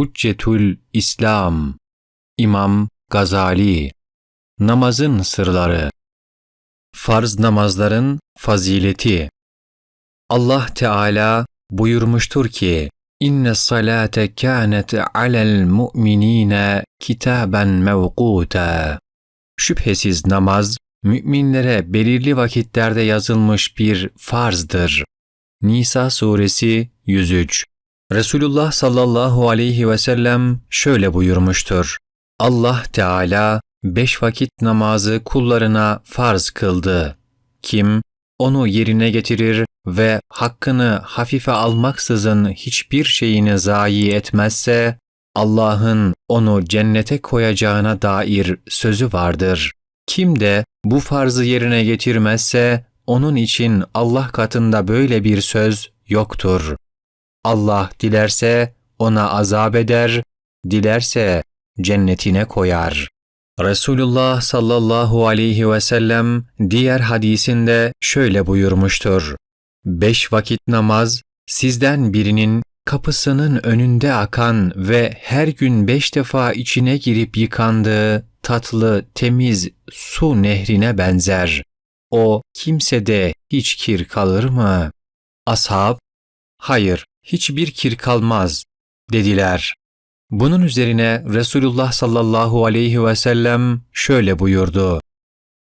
Huccetül İslam İmam Gazali. Namazın sırları. Farz namazların fazileti. Allah Teala buyurmuştur ki İnne salate kânet alel mu'minîne kitaben mevkûta Şüphesiz namaz müminlere belirli vakitlerde yazılmış bir farzdır. Nisa suresi 103 Resulullah sallallahu aleyhi ve sellem şöyle buyurmuştur. Allah Teala beş vakit namazı kullarına farz kıldı. Kim onu yerine getirir ve hakkını hafife almaksızın hiçbir şeyini zayi etmezse, Allah'ın onu cennete koyacağına dair sözü vardır. Kim de bu farzı yerine getirmezse, onun için Allah katında böyle bir söz yoktur. Allah dilerse ona azap eder, dilerse cennetine koyar. Resulullah sallallahu aleyhi ve sellem diğer hadisinde şöyle buyurmuştur. Beş vakit namaz sizden birinin kapısının önünde akan ve her gün beş defa içine girip yıkandığı tatlı, temiz su nehrine benzer. O kimsede hiç kir kalır mı? Ashab, hayır hiçbir kir kalmaz dediler. Bunun üzerine Resulullah sallallahu aleyhi ve sellem şöyle buyurdu.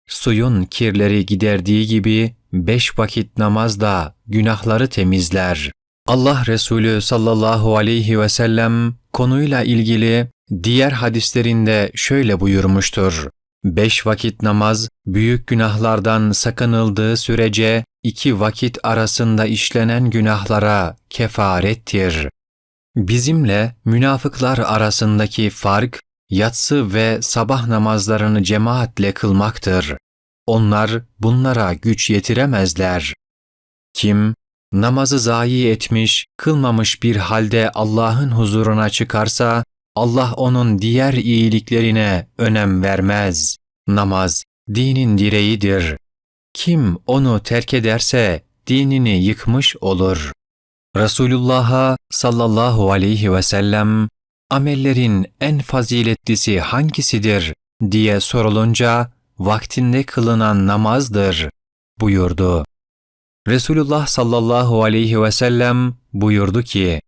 Suyun kirleri giderdiği gibi beş vakit namaz da günahları temizler. Allah Resulü sallallahu aleyhi ve sellem konuyla ilgili diğer hadislerinde şöyle buyurmuştur. Beş vakit namaz büyük günahlardan sakınıldığı sürece iki vakit arasında işlenen günahlara kefarettir. Bizimle münafıklar arasındaki fark, yatsı ve sabah namazlarını cemaatle kılmaktır. Onlar bunlara güç yetiremezler. Kim, namazı zayi etmiş, kılmamış bir halde Allah'ın huzuruna çıkarsa, Allah onun diğer iyiliklerine önem vermez. Namaz, dinin direğidir. Kim onu terk ederse, dinini yıkmış olur. Resulullah'a sallallahu aleyhi ve sellem amellerin en faziletlisi hangisidir diye sorulunca vaktinde kılınan namazdır buyurdu. Resulullah sallallahu aleyhi ve sellem buyurdu ki,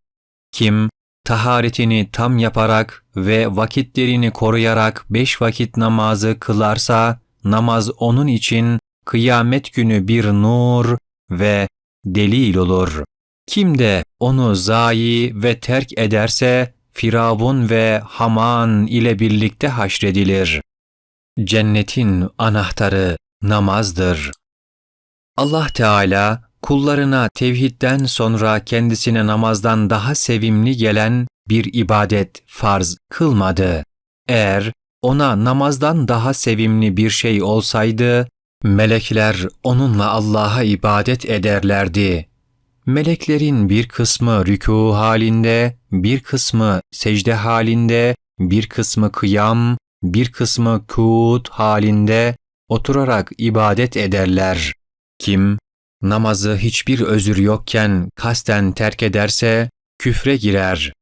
kim taharetini tam yaparak ve vakitlerini koruyarak beş vakit namazı kılarsa, namaz onun için kıyamet günü bir nur ve delil olur. Kim de onu zayi ve terk ederse, Firavun ve Haman ile birlikte haşredilir. Cennetin anahtarı namazdır. Allah Teala kullarına tevhidden sonra kendisine namazdan daha sevimli gelen bir ibadet farz kılmadı. Eğer ona namazdan daha sevimli bir şey olsaydı, melekler onunla Allah'a ibadet ederlerdi. Meleklerin bir kısmı rükû halinde, bir kısmı secde halinde, bir kısmı kıyam, bir kısmı kuut halinde oturarak ibadet ederler. Kim namazı hiçbir özür yokken kasten terk ederse küfre girer.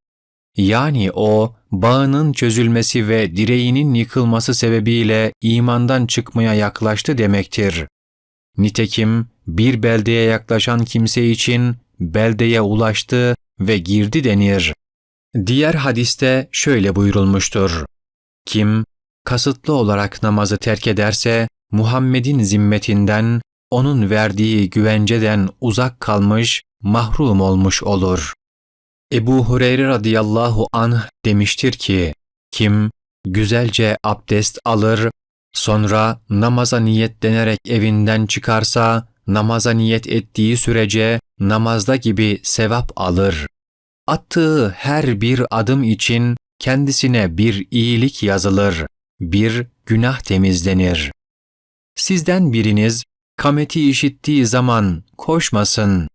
Yani o bağının çözülmesi ve direğinin yıkılması sebebiyle imandan çıkmaya yaklaştı demektir. Nitekim bir beldeye yaklaşan kimse için beldeye ulaştı ve girdi denir. Diğer hadiste şöyle buyurulmuştur. Kim kasıtlı olarak namazı terk ederse Muhammed'in zimmetinden, onun verdiği güvenceden uzak kalmış, mahrum olmuş olur. Ebu Hureyre radıyallahu anh demiştir ki, kim güzelce abdest alır, sonra namaza niyetlenerek evinden çıkarsa, namaza niyet ettiği sürece namazda gibi sevap alır. Attığı her bir adım için kendisine bir iyilik yazılır, bir günah temizlenir. Sizden biriniz kameti işittiği zaman koşmasın.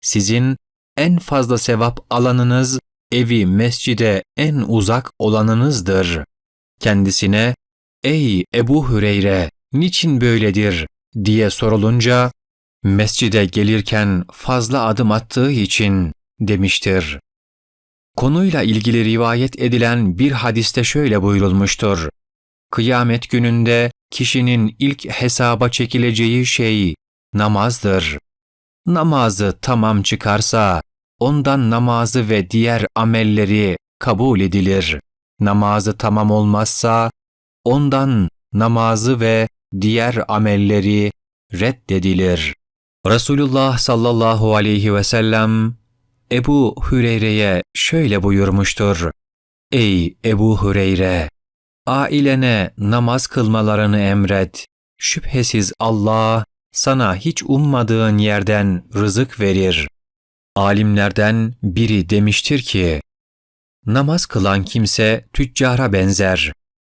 Sizin en fazla sevap alanınız evi mescide en uzak olanınızdır. Kendisine, ''Ey Ebu Hüreyre, niçin böyledir?'' diye sorulunca, mescide gelirken fazla adım attığı için demiştir. Konuyla ilgili rivayet edilen bir hadiste şöyle buyurulmuştur. Kıyamet gününde kişinin ilk hesaba çekileceği şey namazdır. Namazı tamam çıkarsa ondan namazı ve diğer amelleri kabul edilir. Namazı tamam olmazsa ondan namazı ve diğer amelleri reddedilir. Resulullah sallallahu aleyhi ve sellem Ebu Hüreyre'ye şöyle buyurmuştur. Ey Ebu Hüreyre! Ailene namaz kılmalarını emret. Şüphesiz Allah sana hiç ummadığın yerden rızık verir. Alimlerden biri demiştir ki, Namaz kılan kimse tüccara benzer.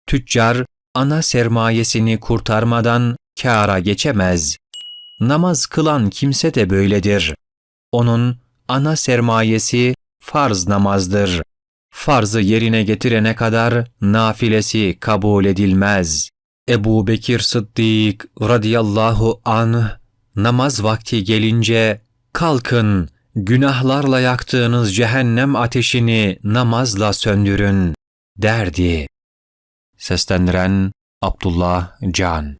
Tüccar ana sermayesini kurtarmadan kâra geçemez. Namaz kılan kimse de böyledir. Onun ana sermayesi farz namazdır. Farzı yerine getirene kadar nafilesi kabul edilmez. Ebu Bekir Sıddık radıyallahu anh namaz vakti gelince kalkın günahlarla yaktığınız cehennem ateşini namazla söndürün derdi. Seslendiren Abdullah Can